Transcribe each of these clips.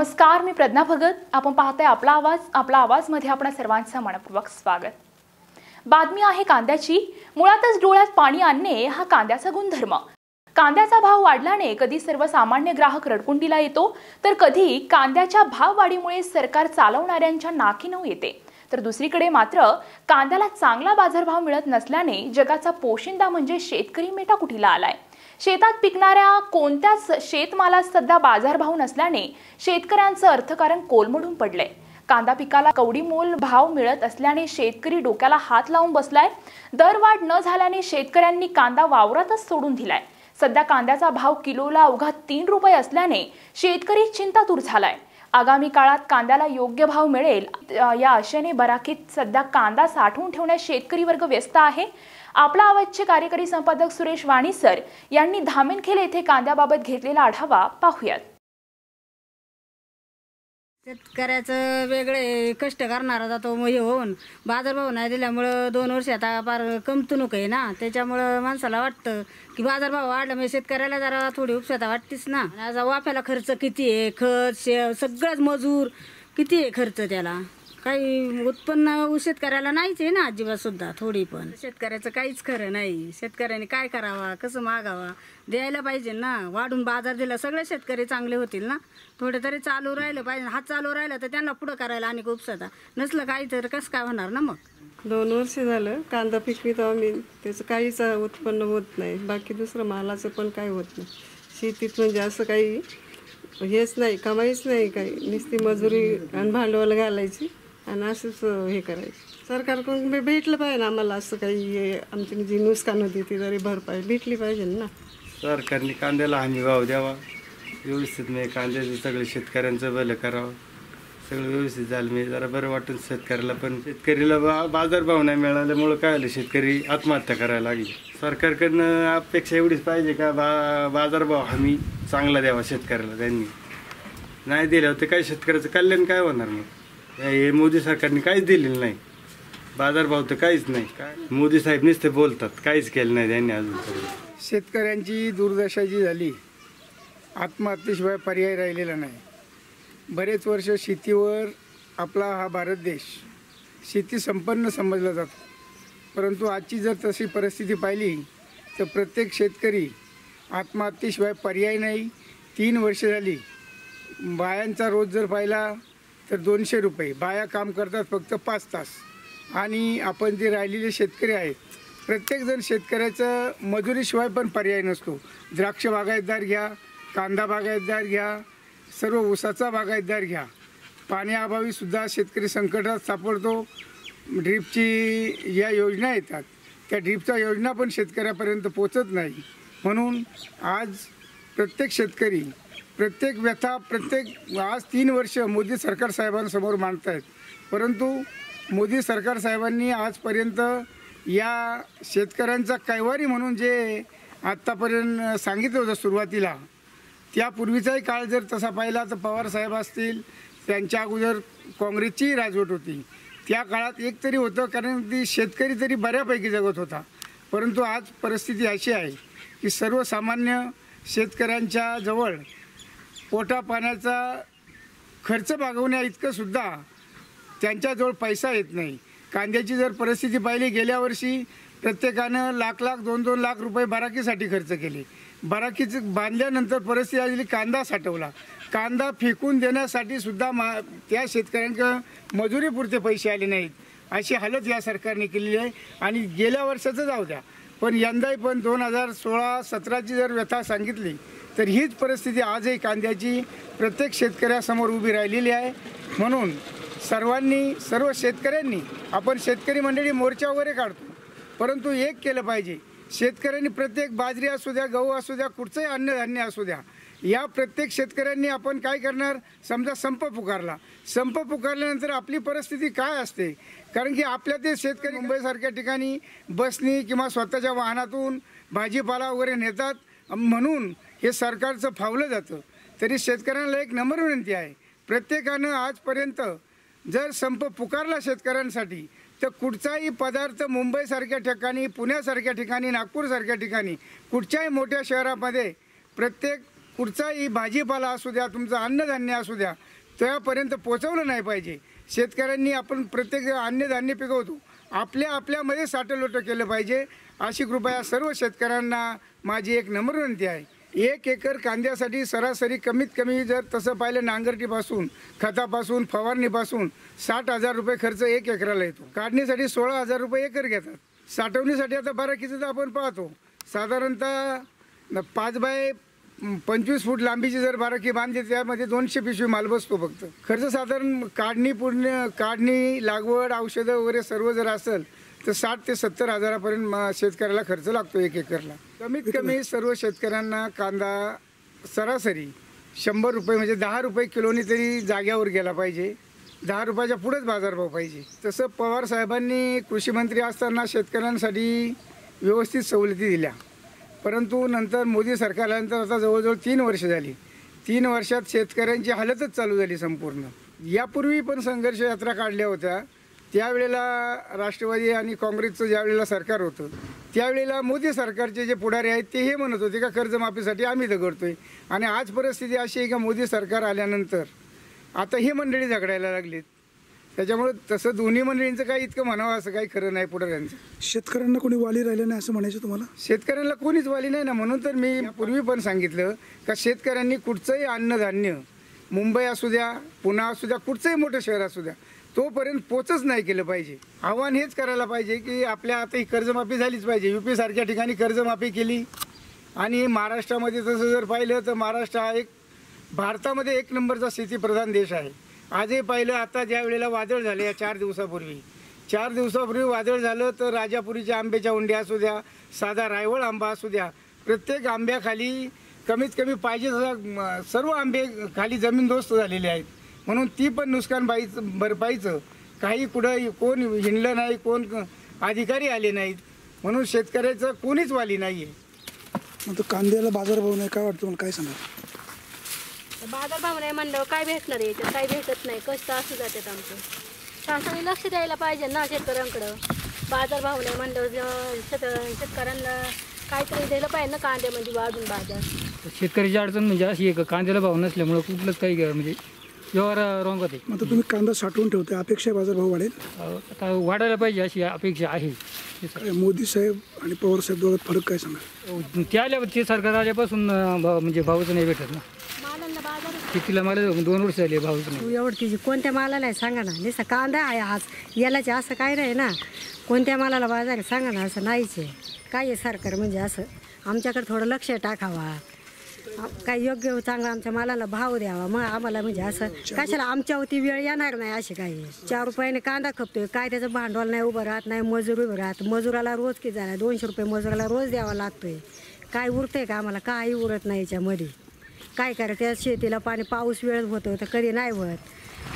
नमस्कार मी प्रज्ञा भगत. आपण पाहताय आपला आवाज आपला आवाजमध्ये आपणा सर्वांचं मनपूर्वक स्वागत. बातमी आहे कांद्याची. मुळातच डोळ्यात पाणी आणणे हा कांद्याचा गुणधर्म. कांद्याचा भाव वाढल्याने कधी सर्वसामान्य ग्राहक रडकुंडीला येतो तर कधी कांद्याच्या भाववाढीमुळे सरकार चालवणाऱ्यांच्या नाकीनऊ येते. तर दुसरीकडे मात्र कांद्याला चांगला बाजारभाव मिळत नसल्याने जगाचा पोशिंदा म्हणजे शेतकरी मेटाकुटीला आलाय? शेतात पिकणाऱ्या कोणत्याच शेतमालात सध्या बाजारभाव नसल्याने शेतकऱ्यांचं अर्थकारण कोलमडून पडलंय. कांदा पिकाला कवडी मोल भाव मिळत असल्याने शेतकरी डोक्याला हात लावून बसलाय. दरवाढ न झाल्याने शेतकऱ्यांनी कांदा वावरातच सोडून दिलाय. सध्या कांद्याचा भाव किलोला अवघा तीन रुपये असल्याने शेतकरी चिंतातूर झालाय. आगामी काळात कांद्याला योग्य भाव मिळेल. या आशेने बराकीत सध्या कांदा साठवून ठेवण्यात शेतकरी वर्ग व्यस्त आहे. आपला आवाजचे कार्यकारी संपादक सुरेश वाणीसर यांनी धामेनखेल येथे कांद्याबाबत घेतलेला आढावा पाहूयात. शेतकऱ्याचं वेगळे कष्ट करणारा जातो मग हे होऊन. बाजारभाव नाही दिल्यामुळं दोन वर्ष आता फार कमतुणूक आहे ना. त्याच्यामुळं माणसाला वाटतं की बाजारभाव वाढला म्हणजे शेतकऱ्याला जरा थोडी उपसता वाटतीच ना. आणि आज वाफ्याला खर्च किती आहे? खत शे सगळंच मजूर किती आहे खर्च त्याला? काही उत्पन्न शेतकऱ्याला नाहीच आहे ना अजिबात सुद्धा थोडी पण. शेतकऱ्याचं काहीच खरं नाही. शेतकऱ्याने काय करावा कसं मागावा? द्यायला पाहिजे ना. वाढून बाजार दिला सगळे शेतकरी चांगले होतील ना? थोडे तरी चालू राहिलं पाहिजे. हात चालू राहिला तर त्यांना पुढं करायला आणि उपसता नसलं काही तर कसं काय होणार ना मग? दोन वर्ष झालं कांदा पिकवितो आम्ही. त्याचं काहीच उत्पन्न होत नाही. बाकी दुसरं मालाचं पण काही होत नाही. शेतीत म्हणजे असं काही हेच नाही कमाईच नाही काही. नुसती मजुरी आणि भांडवल घालायची. आणि असंच हे करायचं. सरकारकडून भेटलं पाहिजे ना आम्हाला असं काही आमची जी नुकसान होती ती जरी भरपाई भेटली पाहिजे ना. सरकारने कांद्याला हमी भाव द्यावा. व्यवस्थित नाही कांद्याचं सगळं शेतकऱ्यांचं भलं करावं. सगळं व्यवस्थित झालं मी जरा बरं वाटून शेतकऱ्याला पण शेतकरीला बा बाजारभाव नाही मिळाल्यामुळं काय झालं? शेतकरी आत्महत्या करायला लागली. सरकारकडनं अपेक्षा एवढीच पाहिजे का बा बाजारभाव हमी चांगला द्यावा शेतकऱ्याला त्यांनी. नाही दिल्यावर ते काय शेतकऱ्याचं कल्याण काय होणार मग? हे मोदी सरकारने काहीच दिलेलं नाही. बाजारभाव तर काहीच नाही. काय मोदी साहेब नुसते बोलतात काहीच केलं नाही त्यांनी अजून शेतकऱ्यांची दुर्दशा जी झाली आत्महत्येशिवाय पर्याय राहिलेला नाही. बरेच वर्ष शेतीवर आपला हा भारत देश शेती संपन्न समजला जातो. परंतु आजची जर तशी परिस्थिती पाहिली तर प्रत्येक शेतकरी आत्महत्येशिवाय पर्याय नाही. तीन वर्ष झाली बायांचा रोज जर पाहिला तर दोनशे रुपये. बाया काम करतात फक्त पाच तास. आणि आपण जे राहिलेले शेतकरी आहेत प्रत्येकजण शेतकऱ्याचं मजुरीशिवाय पण पर्याय नसतो. द्राक्ष बागायतदार घ्या कांदा बागायतदार घ्या सर्व ऊसाचा बागायतदार घ्या. पाण्याअभावी सुद्धा शेतकरी संकटात सापडतो. ड्रीपची या योजना येतात. त्या ड्रीपच्या योजना पण शेतकऱ्यापर्यंत पोचत नाही. म्हणून आज प्रत्येक शेतकरी प्रत्येक व्यथा प्रत्येक आज तीन वर्ष मोदी सरकार साहेबांसमोर मांडत आहेत परंतु मोदी सरकार साहेबांनी आजपर्यंत या शेतकऱ्यांचा कैवारी म्हणून जे आत्तापर्यंत सांगितलं होतं सुरुवातीला त्यापूर्वीचाही काळ जर तसा पाहिला तर पवार साहेब असतील त्यांच्या अगोदर काँग्रेसचीही राजवट होती. त्या काळात एक तरी होतं कारण ती शेतकरी तरी बऱ्यापैकी जगत होता. परंतु आज परिस्थिती अशी आहे की सर्वसामान्य शेतकऱ्यांच्या जवळ पोटा पाण्याचा खर्च भागवण्या इतकं सुद्धा त्यांच्याजवळ पैसा येत नाही. कांद्याची जर परिस्थिती पाहिली गेल्या वर्षी प्रत्येकानं लाख लाख दोन दोन लाख रुपये बराकीसाठी खर्च केले. बराकीच बांधल्यानंतर परिस्थिती आलेली कांदा साठवला. कांदा फेकून देण्यासाठी सुद्धा मा त्या शेतकऱ्यांकडं मजुरीपुरते पैसे आले नाहीत. अशी हालत या सरकारने केलेली आहे आणि गेल्या वर्षाचं जाऊ द्या. पण यंदाही पण दोन हजार सोळा सतराची जर व्यथा सांगितली तर हीच परिस्थिती आजही कांद्याची प्रत्येक शेतकऱ्यासमोर उभी राहिलेली आहे. म्हणून सर्वांनी सर्व शेतकऱ्यांनी आपण शेतकरी मंडळी मोर्चा वगैरे काढतो. परंतु एक केलं पाहिजे. शेतकऱ्यांनी प्रत्येक बाजरी असू द्या गहू असू द्या कुठचंही अन्नधान्य असू द्या या प्रत्येक शेतकऱ्यांनी आपण काय करणार? समजा संप पुकारला. संप पुकारल्यानंतर आपली परिस्थिती काय असते? कारण की आपल्या ते शेतकरी मुंबईसारख्या ठिकाणी बसनी किंवा स्वतःच्या वाहनातून भाजीपाला वगैरे नेतात. म्हणून हे सरकारचं फावलं जातं. तरी शेतकऱ्यांना एक नम्र विनंती आहे. प्रत्येकानं आजपर्यंत जर संप पुकारला शेतकऱ्यांसाठी तर कुठचाही पदार्थ मुंबईसारख्या ठिकाणी पुण्यासारख्या ठिकाणी नागपूरसारख्या ठिकाणी कुठच्याही मोठ्या शहरामध्ये प्रत्येक कुठचाही भाजीपाला असू द्या तुमचं अन्नधान्य असू द्या त्यापर्यंत पोचवलं नाही पाहिजे. शेतकऱ्यांनी आपण प्रत्येक अन्नधान्य पिकवतो. आपल्या आपल्यामध्ये साठलोटं केलं पाहिजे. अशी कृपया सर्व शेतकऱ्यांना माझी एक नम्र विनंती आहे. एक एकर कांद्यासाठी सरासरी कमीत कमी जर तसं पाहिलं नांगरटीपासून खतापासून फवारणीपासून साठ हजार रुपये खर्च एक एकराला येतो. काढणीसाठी सोळा हजार रुपये एकर घेतात. साठवणीसाठी आता बाराकीचं तर आपण पाहतो. साधारणतः पाच बाय पंचवीस फूट लांबीची जर बाराकी बांधली त्यामध्ये दोनशे पिशवी माल बसतो फक्त. खर्च साधारण काढणी पूर्ण काढणी लागवड औषधं वगैरे सर्व जर असेल तर साठ ते सत्तर हजारापर्यंत म- शेतकऱ्याला खर्च लागतो एक एकरला. कमीत कमी सर्व शेतकऱ्यांना कांदा सरासरी शंभर रुपये म्हणजे दहा रुपये किलोनी तरी जाग्यावर गेला पाहिजे. दहा रुपयाच्या पुढेच बाजारभाव पाहिजे. तसं पवार साहेबांनी कृषी मंत्री असताना शेतकऱ्यांसाठी व्यवस्थित सवलती दिल्या. परंतु नंतर मोदी सरकार आल्यानंतर आता जवळजवळ तीन वर्ष झाली. तीन वर्षात शेतकऱ्यांची हालतच चालू झाली संपूर्ण. यापूर्वी पण संघर्ष यात्रा काढल्या होत्या. त्यावेळेला राष्ट्रवादी आणि काँग्रेसचं ज्यावेळेला सरकार होतं त्यावेळेला मोदी सरकारचे जे पुढारी आहेत ते हे म्हणत होते का कर्जमाफीसाठी आम्ही दगडतोय. आणि आज परिस्थिती अशी आहे का मोदी सरकार आल्यानंतर आता ही मंडळी झगडायला लागलीत. त्याच्यामुळे तसं दोन्ही मंडळींचं काही इतकं म्हणावं असं काही खरं नाही पुढाऱ्यांचं. शेतकऱ्यांना कोणी वाली राहिलं नाही असं म्हणायचं तुम्हाला? शेतकऱ्यांना कोणीच वाली नाही ना. म्हणून तर मी पूर्वी पण सांगितलं का शेतकऱ्यांनी कुठचंही अन्नधान्य मुंबई असू द्या पुणे असू द्या कुठचंही मोठं शहर असू द्या तोपर्यंत पोचच नाही केलं पाहिजे. आव्हान हेच करायला पाहिजे की आपल्या आता ही कर्जमाफी झालीच पाहिजे. युपी सारख्या ठिकाणी कर्जमाफी केली. आणि महाराष्ट्रामध्ये तसं जर पाहिलं तर महाराष्ट्र हा एक भारतामध्ये एक नंबरचा शेतीप्रधान देश आहे. आजही पाहिलं आता ज्या वेळेला वादळ झाले या चार दिवसापूर्वी. चार दिवसापूर्वी वादळ झालं तर राजापुरीच्या आंब्याच्या उंड्या असू द्या साधा रायवळ आंबा असू द्या प्रत्येक आंब्याखाली कमीत कमी पाहिजे सर्व आंबे खाली जमीनदोस्त झालेले आहेत. म्हणून ती पण नुकसान बाईचं भरपाईचं. काही कुठं कोण हिंडलं नाही कोण अधिकारी आले नाहीत. म्हणून शेतकऱ्याचं कोणीच वाली नाही आहे मग तो कांद्याला बाजारभाव नाही काय वाटतं मला काय सांगा बाजारभाव नाही म्हणल्यावर काय भेटणार आहे? याच्यात काही भेटत नाही? कष्ट असू जातात आमचं. शासनाने लक्ष द्यायला पाहिजे ना शेतकऱ्यांकडं. बाजारभाव नाही म्हणल्यावर ज- शेत शेतकऱ्यांना काहीतरी दिलं पाहिजे ना कांद्यामध्ये वाढून बाजार. शेतकऱ्याची अडचण म्हणजे अशी आहे का? कांद्याला भाव नसल्यामुळं कुठलंच काही म्हणजे व्यवहार रॉंग होते. मग आता तुम्ही कांदा साठवून ठेवते अपेक्षा आहे बाजारभाव वाढेल? अं, आता वाढायला पाहिजे अशी अपेक्षा आहे. काय मोदी साहेब आणि पवार साहेब दोघात फरक काय सांगा ते आल्या ते सरकार आल्यापासून अं, भाव म्हणजे भावच नाही भेटत ना. बाजार शेतीला मला दोन वर्ष झाली भावच नाही. तू एवढती कोणत्या मालाला आहे सांगा ना. नुसता कांदा आहे आज. यालाचे असं काय नाही ना. कोणत्या मालाला बाजार आहे सांगा ना असं नाहीच आहे. काय आहे सरकार म्हणजे असं. आमच्याकडे थोडं लक्ष टाकावा. काय योग्य चांगला आमच्या मालाला भाव द्यावा. मग आम्हाला म्हणजे असं कशाला आमच्यावरती वेळ येणार नाही अशी काही. चार रुपयाने कांदा खपतोय. काय त्याचं भांडवल नाही उभं राहत नाही मजूर उभं राहत. मजुराला रोज किती झाला? दोनशे रुपये मजुराला रोज द्यावा लागतोय. काय उरतंय का आम्हाला? काही उरत नाही याच्यामध्ये. काय करा त्या शेतीला पाणी पाऊस वेळ होतो तर कधी नाही होत.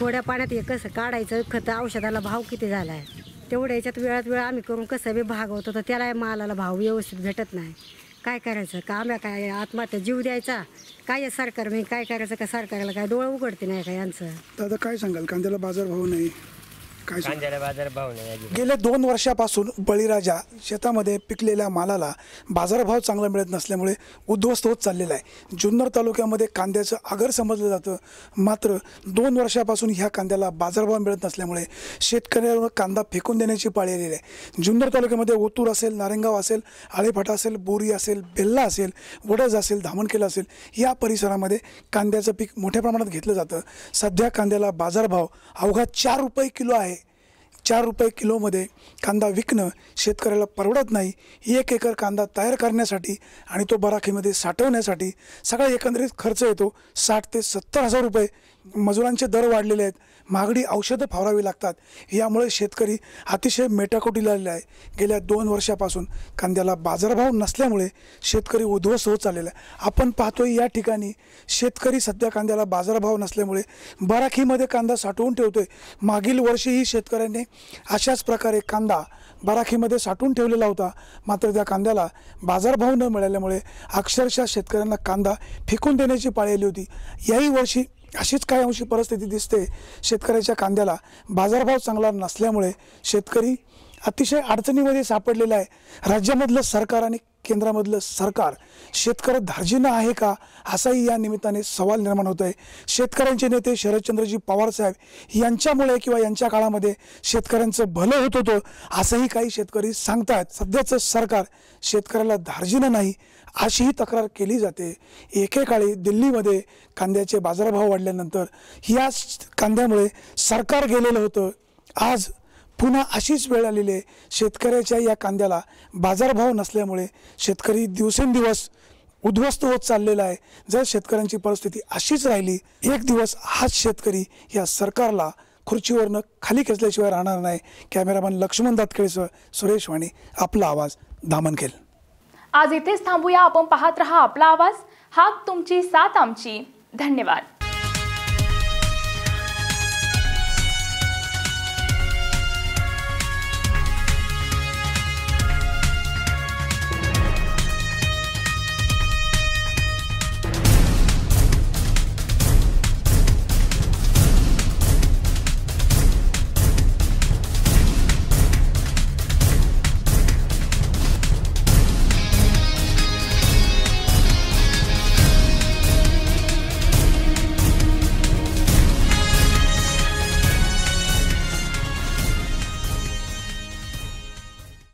थोड्या पाण्यात हे कसं काढायचं? खतं औषधाला भाव किती झाला आहे तेवढ्या याच्यात वेळात वेळ आम्ही करून कसं बी भागवतो तर त्याला मालाला भाव व्यवस्थित भेटत नाही. काय करायचं? का आम्ही काय आत्महत्या जीव द्यायचा? काय आहे सरकार? मी काय करायचं का सरकारला काय डोळं उघडते नाही का यांचं? दादा काय सांगाल? कांद्याला बाजारभाव नाही. काय सांगाल? कांद्याला बाजार भाव नाही अजिबात. गेल्या दोन वर्षापासून बळीराजा शेतामध्ये पिकलेल्या मालाला बाजारभाव चांगला मिळत नसल्यामुळे उद्ध्वस्त होत चाललेला आहे. जुन्नर तालुक्यामध्ये कांद्याचं आगर समजलं जातं. मात्र दोन वर्षापासून ह्या कांद्याला बाजारभाव मिळत नसल्यामुळे शेतकऱ्यांवर कांदा फेकून देण्याची पाळी आलेली आहे. जुन्नर तालुक्यामध्ये ओतूर असेल नारेंगाव असेल आळेफाटा असेल बोरी असेल बेल्ला असेल वडज असेल धामणकेला असेल या परिसरामध्ये कांद्याचं पीक मोठ्या प्रमाणात घेतलं जातं. सध्या कांद्याला बाजारभाव अवघा चार रुपये किलो आहे. चार रुपये किलोमध्ये कांदा विकणं शेतकऱ्याला परवडत नाही. एक एकर कांदा तयार करण्यासाठी आणि तो बराखीमध्ये साठवण्यासाठी सगळा एकंदरीत खर्च येतो साठ ते सत्तर हजार रुपये. मजुरांचे दर वाढलेले आहेत. महागडी औषधं फावरावी लागतात. यामुळे शेतकरी अतिशय मेटाकोटीला आलेला आहे. गेल्या दोन वर्षापासून कांद्याला बाजारभाव नसल्यामुळे शेतकरी उद्ध्वस्त होत चाललेला आहे. आपण पाहतोय या ठिकाणी शेतकरी सध्या कांद्याला बाजारभाव नसल्यामुळे बराखीमध्ये कांदा साठवून ठेवतोय. मागील वर्षीही शेतकऱ्यांनी अशाच प्रकारे कांदा बराखीमध्ये साठवून ठेवलेला होता. मात्र त्या कांद्याला बाजारभाव न मिळाल्यामुळे अक्षरशः शेतकऱ्यांना कांदा फेकून देण्याची पाळी आली होती. याही वर्षी अशीच काही अंशी परिस्थिती दिसते. शेतकऱ्याच्या कांद्याला बाजारभाव चांगला नसल्यामुळे शेतकरी अतिशय अडचणीमध्ये सापडलेला आहे. राज्यामधलं सरकार आणि केंद्रामधलं सरकार शेतकरी धार्जिनं आहे का? असाही या निमित्ताने सवाल निर्माण होत आहे शेतकऱ्यांचे नेते शरदचंद्रजी पवार साहेब यांच्यामुळे किंवा यांच्या काळामध्ये शेतकऱ्यांचं भलं होत होतं असंही काही शेतकरी सांगतात सध्याचं सरकार शेतकऱ्याला धार्जिनं नाही अशीही तक्रार केली जाते. एकेकाळी दिल्लीमध्ये कांद्याचे बाजारभाव वाढल्यानंतर या कांद्यामुळे सरकार गेलेलं होतं. आज पुन्हा अशीच वेळ आलेली आहे. शेतकऱ्याच्या या कांद्याला बाजारभाव नसल्यामुळे शेतकरी दिवसेंदिवस उद्ध्वस्त होत चाललेला आहे. जर शेतकऱ्यांची परिस्थिती अशीच राहिली एक दिवस हाच शेतकरी या सरकारला खुर्चीवरनं खाली खेचल्याशिवाय राहणार नाही. कॅमेरामॅन लक्ष्मण दातखेळसह सुरेश वाणी आपला आवाज दामनखेल आज इथेच थांबूया. आपण पाहत रहा आपला आवाज. हाक तुमची साथ आमची. धन्यवाद.